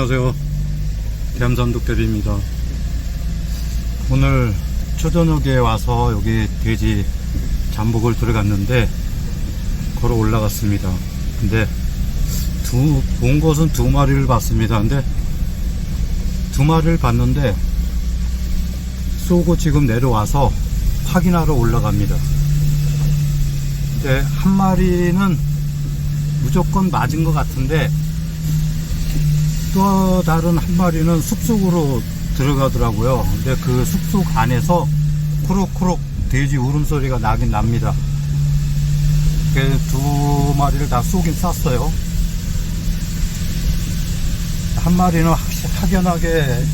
안녕하세요. 뱀산독대리입니다. 오늘 초저녁에 와서 여기 돼지 잠복을 들어갔는데 걸어 올라갔습니다. 근데 두, 본 것은 두 마리를 봤습니다. 근데 두 마리를 봤는데 쏘고 지금 내려와서 확인하러 올라갑니다. 근데 한 마리는 무조건 맞은 것 같은데 또 다른 한 마리는 숲속으로 들어가더라고요. 근데 그 숲속 안에서 쿠룩쿠룩 돼지 울음소리가 나긴 납니다. 그두 마리를 다 쏘긴 쐈어요. 한 마리는 확- 확연하게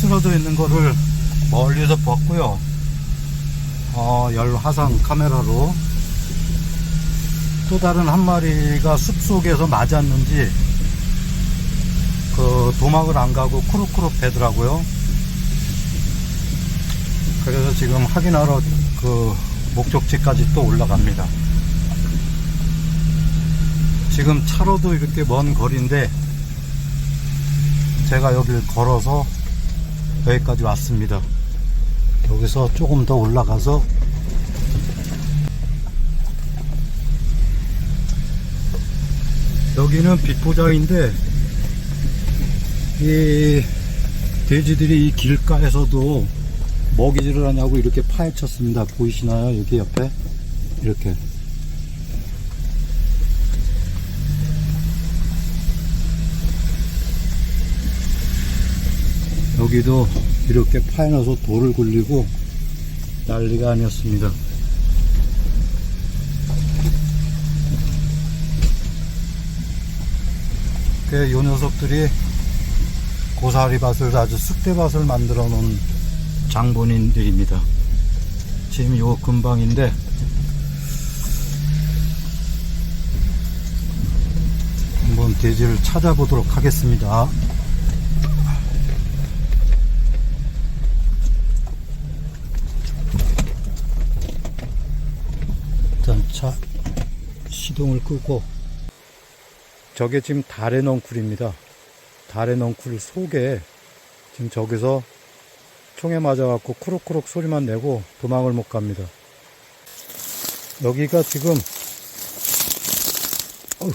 쓰러져 있는 거를 멀리서 봤고요. 어, 열 화상 카메라로 또 다른 한 마리가 숲 속에서 맞았는지 그 도막을 안 가고 쿠룩쿠룩 되더라고요. 그래서 지금 확인하러 그 목적지까지 또 올라갑니다. 지금 차로도 이렇게 먼 거리인데 제가 여기를 걸어서 여기까지 왔습니다. 여기서 조금 더 올라가서 여기는 빛보자인데 이 돼지들이 이 길가에서도 먹이질을 하냐고 이렇게 파헤쳤습니다. 보이시나요? 여기 옆에 이렇게 여기도 이렇게 파여놔서 돌을 굴리고 난리가 아니었습니다. 그 요 녀석들이 고사리밭을 아주 쑥대밭을 만들어 놓은 장본인들입니다. 지금 요 근방인데 한번 돼지를 찾아보도록 하겠습니다. 일단 차 시동을 끄고 저게 지금 달의 넝쿨입니다. 달의 넝쿨 속에 지금 저기서 총에 맞아갖고 쿠룩쿠룩 소리만 내고 도망을 못 갑니다. 여기가 지금 어휴,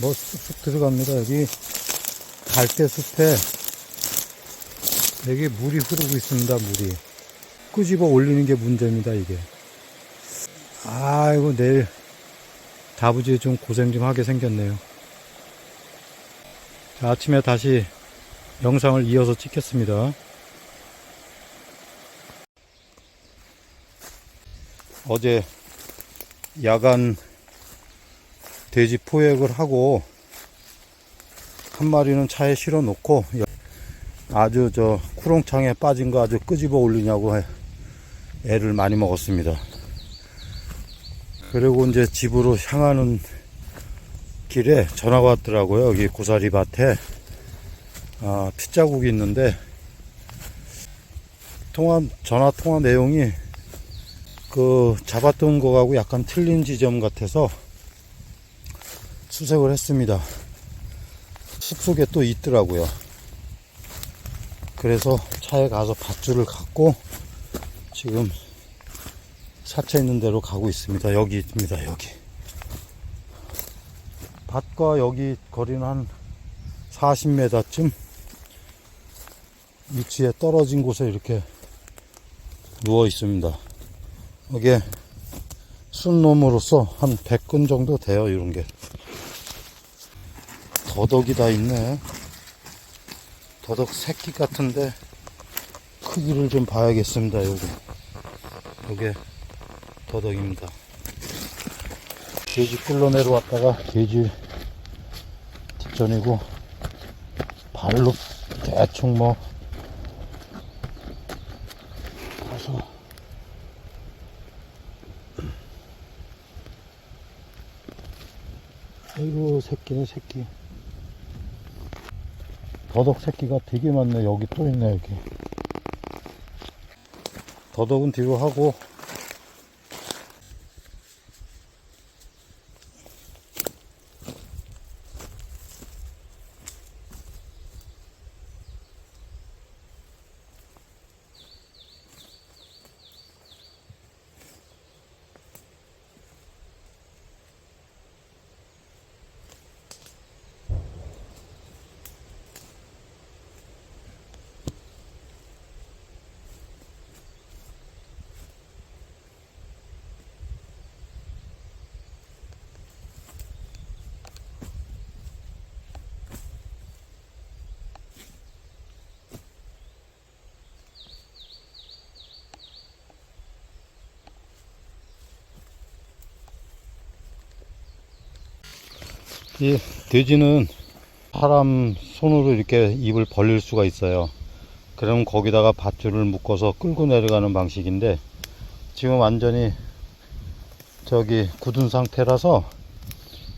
뭐 쑥쑥 들어갑니다. 여기 갈대숲에 여기 물이 흐르고 있습니다. 물이 끄집어 올리는 게 문제입니다. 이게 아이고 내일 다부지 좀 고생 좀 하게 생겼네요. 자, 아침에 다시 영상을 이어서 찍겠습니다. 어제 야간 돼지 포획을 하고 한 마리는 차에 실어 놓고 아주 저 쿠렁창에 빠진 거 아주 끄집어 올리냐고 해- 애를 많이 먹었습니다. 그리고 이제 집으로 향하는 길에 전화가 왔더라고요. 여기 고사리 밭에 아, 핏자국이 있는데 통화 전화 통화 내용이 그 잡았던 거하고 약간 틀린 지점 같아서 수색을 했습니다. 숲속에 또 있더라고요. 그래서 차에 가서 밧줄을 갖고 지금 사체 있는 데로 가고 있습니다. 여기 있습니다. 여기. 밭과 여기 거리는 한 40m쯤 위치에 떨어진 곳에 이렇게 누워 있습니다. 이게 순놈으로서 한 100근 정도 돼요. 이런 게. 더덕이 다 있네. 더덕 새끼 같은데 크기를 좀 봐야겠습니다. 요거. 요게 더덕입니다. 돼지 끌러 내려왔다가 돼지 뒷전이고 발로 대충 뭐 가서 아이고 새끼네 새끼. 더덕 새끼가 되게 많네. 여기 또 있네 여기. 더덕은 뒤로 하고 이 돼지는 사람 손으로 이렇게 입을 벌릴 수가 있어요. 그럼 거기다가 밧줄을 묶어서 끌고 내려가는 방식인데 지금 완전히 저기 굳은 상태라서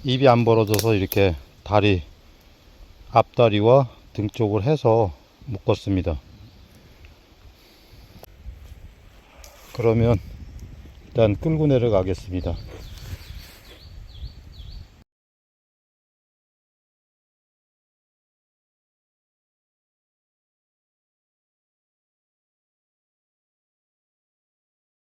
입이 안 벌어져서 이렇게 다리 앞다리와 등 쪽을 해서 묶었습니다. 그러면 일단 끌고 내려가겠습니다.